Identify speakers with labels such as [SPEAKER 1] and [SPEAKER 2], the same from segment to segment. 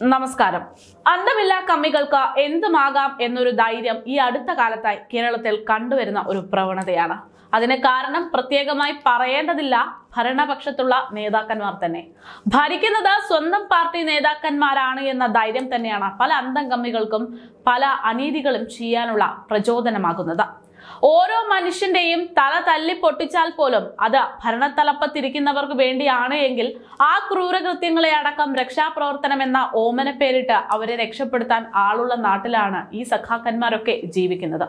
[SPEAKER 1] നമസ്കാരം. അന്തമില്ലാ കമ്മികൾക്ക് എന്തുമാകാം എന്നൊരു ധൈര്യം ഈ അടുത്ത കാലത്തായി കേരളത്തിൽ കണ്ടുവരുന്ന ഒരു പ്രവണതയാണ്. അതിന് കാരണം പ്രത്യേകമായി പറയേണ്ടതില്ല ഭരണപക്ഷത്തുള്ള നേതാക്കന്മാർ തന്നെ. ഭരിക്കുന്നത് സ്വന്തം പാർട്ടി നേതാക്കന്മാരാണ് എന്ന ധൈര്യം തന്നെയാണ് പല അന്തം കമ്മികൾക്കും പല അനീതികളും ചെയ്യാനുള്ള പ്രചോദനമാകുന്നത്. ഓരോ മനുഷ്യന്റെയും തല തല്ലി പൊട്ടിച്ചാൽ പോലും അത് ഭരണത്തലപ്പത്തിരിക്കുന്നവർക്ക് വേണ്ടിയാണ് എങ്കിൽ ആ ക്രൂരകൃത്യങ്ങളെ അടക്കം രക്ഷാപ്രവർത്തനം എന്ന ഓമന പേരിട്ട് അവരെ രക്ഷപ്പെടുത്താൻ ആളുള്ള നാട്ടിലാണ് ഈ സഖാക്കന്മാരൊക്കെ ജീവിക്കുന്നത്.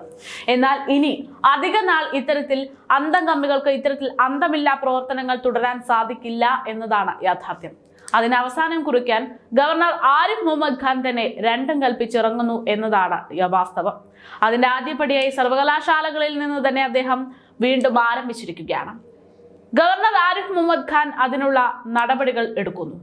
[SPEAKER 1] എന്നാൽ ഇനി അധിക നാൾ ഇത്തരത്തിൽ അന്തം കമ്മികൾക്ക് ഇത്തരത്തിൽ അന്തമില്ലാ പ്രവർത്തനങ്ങൾ തുടരാൻ സാധിക്കില്ല എന്നതാണ് യാഥാർത്ഥ്യം. അതിന് അവസാനം കുറിക്കാൻ ഗവർണർ ആരിഫ് മുഹമ്മദ് ഖാൻ തന്നെ രണ്ടും കൽപ്പിച്ചിറങ്ങുന്നു എന്നതാണ് വാസ്തവം. അതിന്റെ ആദ്യപടിയായി സർവകലാശാലകളിൽ നിന്ന് തന്നെ അദ്ദേഹം വീണ്ടും ആരംഭിച്ചിരിക്കുകയാണ്. ഗവർണർ ആരിഫ് മുഹമ്മദ് ഖാൻ അതിനുള്ള നടപടികൾ എടുക്കുന്നു.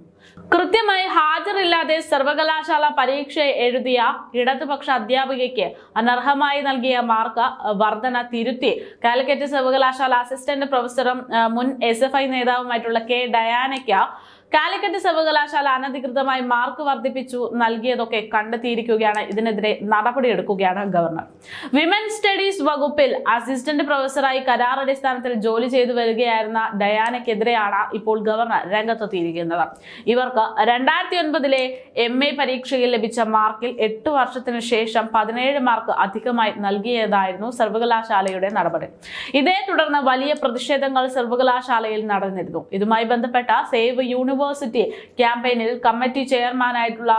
[SPEAKER 1] കൃത്യമായി ഹാജറില്ലാതെ സർവകലാശാല പരീക്ഷ എഴുതിയ ഇടതുപക്ഷ അധ്യാപികയ്ക്ക് അനർഹമായി നൽകിയ മാർക്ക് വർധന തിരുത്തി. കാലിക്കറ്റ് സർവകലാശാല അസിസ്റ്റന്റ് പ്രൊഫസറും മുൻ എസ് എഫ് ഐ നേതാവുമായിട്ടുള്ള കെ ഡയാനയ്ക്ക് കാലിക്കറ്റ് സർവകലാശാല അനധികൃതമായി മാർക്ക് വർദ്ധിപ്പിച്ചു നൽകിയതൊക്കെ കണ്ടെത്തിയിരിക്കുകയാണ്. ഇതിനെതിരെ നടപടിയെടുക്കുകയാണ് ഗവർണർ. വിമൻ സ്റ്റഡീസ് വകുപ്പിൽ അസിസ്റ്റന്റ് പ്രൊഫസറായി കരാർ അടിസ്ഥാനത്തിൽ ജോലി ചെയ്തു വരികയായിരുന്ന ഡയാനയ്ക്കെതിരെയാണ് ഇപ്പോൾ ഗവർണർ രംഗത്തെത്തിയിരിക്കുന്നത്. ഇവർക്ക് രണ്ടായിരത്തി ഒൻപതിലെ എം എ പരീക്ഷയിൽ ലഭിച്ച മാർക്കിൽ എട്ട് വർഷത്തിനു ശേഷം പതിനേഴ് മാർക്ക് അധികമായി നൽകിയതായിരുന്നു സർവകലാശാലയുടെ നടപടി. ഇതേ തുടർന്ന് വലിയ പ്രതിഷേധങ്ങൾ സർവകലാശാലയിൽ നടന്നിരുന്നു. ഇതുമായി ബന്ധപ്പെട്ട സേവ് യൂണിവേഴ്സിറ്റി ക്യാമ്പയിനിൽ കമ്മിറ്റി ചെയർമാനായിട്ടുള്ള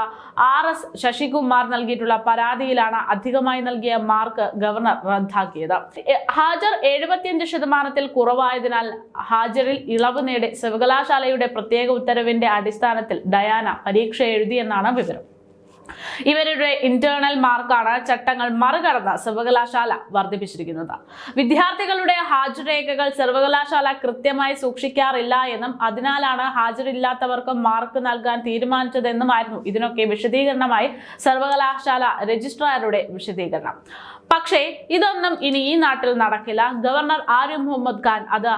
[SPEAKER 1] ആർ എസ് ശശികുമാർ നൽകിയിട്ടുള്ള പരാതിയിലാണ് അധികമായി നൽകിയ മാർക്ക് ഗവർണർ റദ്ദാക്കിയത്. ഹാജർ എഴുപത്തിയഞ്ച് ശതമാനത്തിൽ കുറവായതിനാൽ ഹാജറിൽ ഇളവ് നേടി സർവകലാശാലയുടെ പ്രത്യേക ഉത്തരവിന്റെ അടിസ്ഥാനത്തിൽ ഡയാന പരീക്ഷ എഴുതിയെന്നാണ് വിവരം. ഇവരുടെ ഇന്റേണൽ മാർക്കാണ് ചട്ടങ്ങൾ മറികടന്ന് സർവകലാശാല വർദ്ധിപ്പിച്ചിരിക്കുന്നത്. വിദ്യാർത്ഥികളുടെ ഹാജരേഖകൾ സർവകലാശാല കൃത്യമായി സൂക്ഷിക്കാറില്ല എന്നും അതിനാലാണ് ഹാജരില്ലാത്തവർക്ക് മാർക്ക് നൽകാൻ തീരുമാനിച്ചതെന്നുമായിരുന്നു ഇതിനൊക്കെ വിശദീകരണമായി സർവകലാശാല രജിസ്ട്രാറുടെ വിശദീകരണം. പക്ഷേ ഇതൊന്നും ഇനി ഈ നാട്ടിൽ നടക്കില്ല. ഗവർണർ ആരിഫ് മുഹമ്മദ് ഖാൻ അത്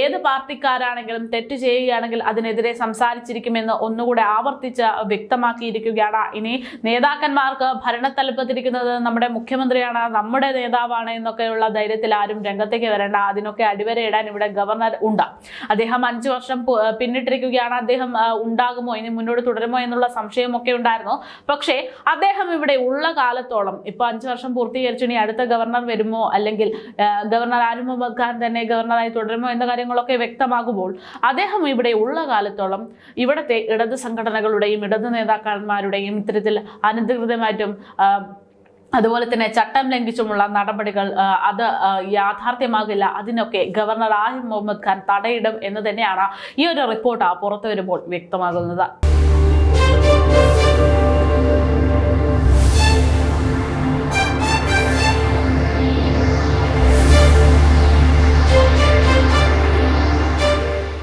[SPEAKER 1] ഏത് പാർട്ടിക്കാരാണെങ്കിലും തെറ്റ് ചെയ്യുകയാണെങ്കിൽ അതിനെതിരെ സംസാരിച്ചിരിക്കുമെന്ന് ഒന്നുകൂടെ ആവർത്തിച്ച് വ്യക്തമാക്കിയിരിക്കുകയാണ്. ഇനി നേതാക്കന്മാർക്ക് ഭരണത്തലപ്പത്തിരിക്കുന്നത് നമ്മുടെ മുഖ്യമന്ത്രിയാണ് നമ്മുടെ നേതാവാണ് എന്നൊക്കെയുള്ള ധൈര്യത്തിൽ ആരും രംഗത്തേക്ക് വരേണ്ട. അതിനൊക്കെ അടിവരയിടാൻ ഇവിടെ ഗവർണർ ഉണ്ട്. അദ്ദേഹം അഞ്ചു വർഷം പിന്നിട്ടിരിക്കുകയാണ്. അദ്ദേഹം ഉണ്ടാകുമോ? ഇനി മുന്നോട്ട് തുടരുമോ എന്നുള്ള സംശയമൊക്കെ ഉണ്ടായിരുന്നു. പക്ഷേ അദ്ദേഹം ഇവിടെ ഉള്ള കാലത്തോളം ഇപ്പൊ അഞ്ചു വർഷം പൂർത്തീകരിച്ചു. ഇനി അടുത്ത ഗവർണർ വരുമോ? അല്ലെങ്കിൽ ഗവർണർ ആരിഫ് മുഹമ്മദ് തന്നെ ഗവർണറായി തുടരുമോ എന്ന കാര്യങ്ങളൊക്കെ വ്യക്തമാകുമ്പോൾ അദ്ദേഹം ഇവിടെ ഉള്ള കാലത്തോളം ഇവിടുത്തെ ഇടത് സംഘടനകളുടെയും ഇടത് നേതാക്കന്മാരുടെയും ഇത്തരത്തിൽ അനധികൃതമായിട്ടും ആ, അതുപോലെ തന്നെ ചട്ടം ലംഘിച്ചുമുള്ള നടപടികൾ അത് യാഥാർത്ഥ്യമാകില്ല. അതിനൊക്കെ ഗവർണർ ആരിഫ് മുഹമ്മദ് ഖാൻ തടയിടും എന്ന് തന്നെയാണ് ഈ ഒരു റിപ്പോർട്ട് പുറത്തു വരുമ്പോൾ വ്യക്തമാകുന്നത്.